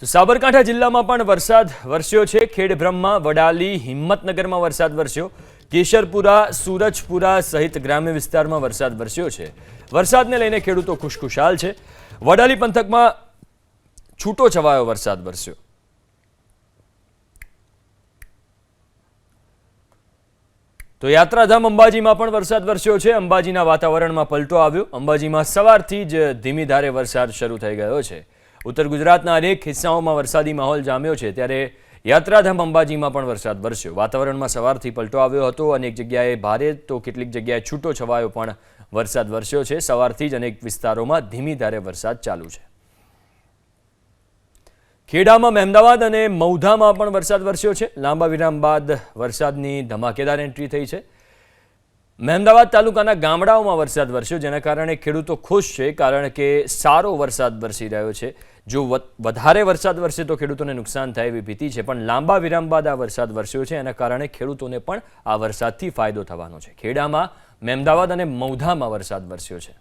તો સાબરકાંઠા જિલ્લામાં પણ વરસાદ વરસ્યો છે. ખેડબ્રહ્મા, વડાલી, હિંમતનગરમાં વરસાદ વરસ્યો. કેશરપુરા, સુરજપુરા સહિત ગ્રામ્ય વિસ્તારમાં વરસાદ વરસ્યો છે. વરસાદને લઈને ખેડૂતો ખુશખુશાલ છે. વડાલી પંથકમાં છૂટો છવાયો વરસાદ વરસ્યો. તો યાત્રાધામ અંબાજીમાં પણ વરસાદ વરસ્યો છે. અંબાજીના વાતાવરણમાં પલટો આવ્યો. અંબાજીમાં સવારથી જ ધીમી ધારે વરસાદ શરૂ થઈ ગયો છે. ઉત્તર ગુજરાતના અનેક હિસ્સાઓમાં વરસાદી માહોલ જામ્યો છે. ત્યારે યાત્રાધામ અંબાજીમાં પણ વરસાદ વરસ્યો. વાતાવરણમાં સવારથી પલટો આવ્યો હતો. અનેક જગ્યાએ ભારે તો કેટલીક જગ્યાએ છૂટો છવાયો પણ વરસાદ વરસ્યો છે. સવારથી જ અનેક વિસ્તારોમાં ધીમી ધારે વરસાદ ચાલુ છે. ખેડામાં મહેમદાવાદ અને મૌધામાં પણ વરસાદ વરસ્યો છે. લાંબા વિરામ બાદ વરસાદની ધમાકેદાર એન્ટ્રી થઈ છે. મહેમદાવાદ તાલુકાના ગામડાઓમાં વરસાદ વરસ્યો, જેના કારણે ખેડૂતો ખુશ છે, કારણ કે સારો વરસાદ વરસી રહ્યો છે. જો વધારે વરસાદ વરસે તો ખેડૂતોને નુકસાન થાય એવી ભીતિ છે, પણ લાંબા વિરામ બાદ આ વરસાદ વરસ્યો છે, એના કારણે ખેડૂતોને પણ આ વરસાદથી ફાયદો થવાનો છે. ખેડામાં, મહેમદાવાદ અને મૌધામાં વરસાદ વરસ્યો છે.